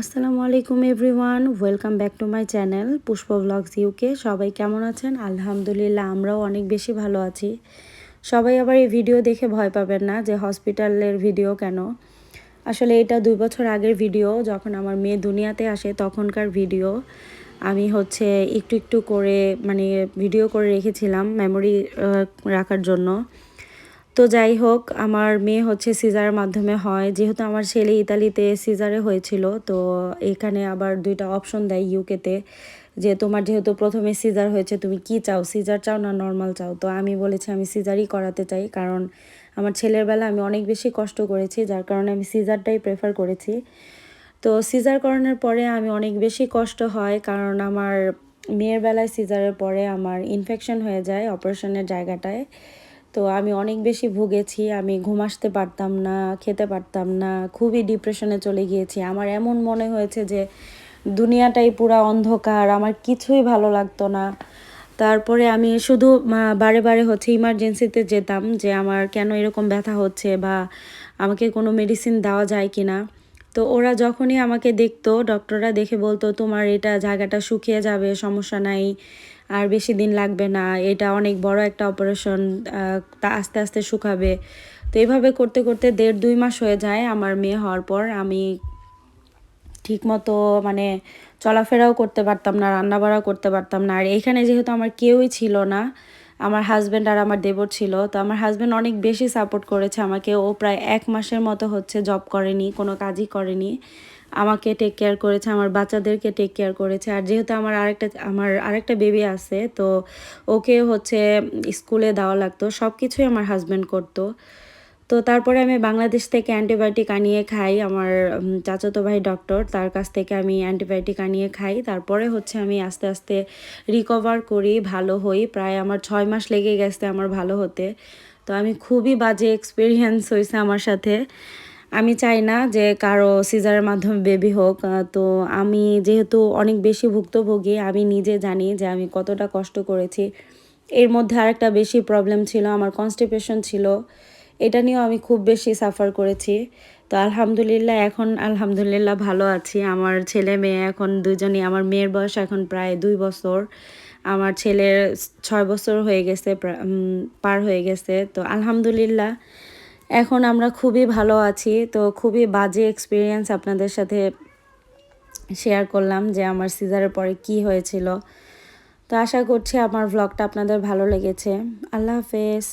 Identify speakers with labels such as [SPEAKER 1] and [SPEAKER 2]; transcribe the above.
[SPEAKER 1] আসসালামু আলাইকুম everyone, welcome back to my channel Pushpa blogs UK সবাই কেমন আছেন? আলহামদুলিল্লাহ, আমরাও অনেক বেশি ভালো আছি। সবাই আবার এই ভিডিও দেখে ভয় পাবেন না যে হসপিটালের ভিডিও কেন। আসলে এটা দুই বছর আগের ভিডিও, যখন আমার মেয়ে দুনিয়াতে আসে তখনকার ভিডিও। আমি হচ্ছে একটু একটু করে মানে ভিডিও করে রেখেছিলাম মেমোরি রাখার জন্য। তো যাই হোক, আমার মেয়ে হচ্ছে সিজারের মাধ্যমে হয়। যেহেতু আমার ছেলে ইতালিতে সিজারে হয়েছিল, তো এখানে আবার দুইটা অপশন দেয় ইউকেতে যে তোমার যেহেতু প্রথমে সিজার হয়েছে, তুমি কি চাও? সিজার চাও না নর্মাল চাও? তো আমি বলেছি আমি সিজারই করাতে চাই, কারণ আমার ছেলের বেলা আমি অনেক বেশি কষ্ট করেছি, যার কারণে আমি সিজারটাই প্রেফার করেছি। তো সিজার করানোর পরে আমি অনেক বেশি কষ্ট হয়, কারণ আমার মেয়ের বেলায় সিজারের পরে আমার ইনফেকশন হয়ে যায় অপারেশনের জায়গাটায়। তো আমি অনেক বেশি ভুগেছি, আমি ঘুম আসতে পারতাম না, খেতে পারতাম না, খুবই ডিপ্রেশনে চলে গিয়েছি। আমার এমন মনে হয়েছে যে, দুনিয়াটাই পুরা অন্ধকার, আমার কিছুই ভালো লাগতো না। তারপরে আমি শুধু বারে বারে হচ্ছে ইমার্জেন্সিতে যেতাম যে, আমার কেন এরকম ব্যথা হচ্ছে বা আমাকে কোনো মেডিসিন দেওয়া যায় কি না তো ওরা যখনই আমাকে দেখতো ডক্টররা দেখে বলতো, তোমার এটা জায়গাটা শুকিয়ে যাবে, সমস্যা নাই। আর বেশি দিন লাগবে না, এটা অনেক বড় একটা অপারেশন তা আস্তে আস্তে শুকাবে। তো এভাবে করতে করতে দেড় দুই মাস হয়ে যায় আমার মেয়ে হওয়ার পর। আমি ঠিকমতো মানে চলাফেরাও করতে পারতাম না, রান্নাবাড়াও করতে পারতাম না। আর এখানে যেহেতু আমার কেউই ছিল না আমার হাজব্যান্ড আর আমার দেবর ছিল, তো আমার হাজব্যান্ড অনেক বেশি সাপোর্ট করেছে আমাকে। ও প্রায় এক মাসের মতো হচ্ছে জব করেনি, কোনো কাজই করেনি। আমাকে টেক কেয়ার করেছে, আমার বাচ্চাদেরকে টেক কেয়ার করেছে। আর যেহেতু আমার আরেকটা আমার আরেকটা বেবি আছে, তো ওকে হচ্ছে স্কুলে দেওয়া লাগতো সব কিছুই আমার হাজব্যান্ড করতো। তো তারপরে আমি বাংলাদেশ থেকে অ্যান্টিবায়োটিক আনিয়ে খাই, আমার চাচাতো ভাই ডক্টর তার কাছ থেকে আমি অ্যান্টিবায়োটিক আনিয়ে খাই। তারপরে হচ্ছে আমি আস্তে আস্তে রিকভার করি, ভালো হই। প্রায় আমার ছয় মাস লেগে গেছে আমার ভালো হতে। তো আমি খুবই বাজে এক্সপিরিয়েন্স হয়েছে আমার সাথে। আমি চাই না যে কারও সিজারের মাধ্যমে বেবি হোক। তো আমি যেহেতু অনেক বেশি ভুক্তভোগী, আমি নিজে জানি যে আমি কতটা কষ্ট করেছি। এর মধ্যে আরেকটা বেশি প্রবলেম ছিল, আমার কনস্টিপেশন ছিল। এটা নিয়েও আমি খুব বেশি সাফার করেছি। তো আলহামদুলিল্লাহ এখন আলহামদুলিল্লাহ ভালো আছি। আমার ছেলে মেয়ে এখন দুজনই, আমার মেয়ের বয়স এখন প্রায় দুই বছর। আমার ছেলের ছয় বছর হয়ে গেছে, পার হয়ে গেছে। তো আলহামদুলিল্লাহ এখন আমরা খুবই ভালো আছি। তো খুবই বাজে এক্সপিরিয়েন্স আপনাদের সাথে শেয়ার করলাম যে আমার সিজারের পরে কি হয়েছিল। তো আশা করছি আমার ভ্লগটা আপনাদের ভালো লেগেছে। আল্লাহ হাফেজ।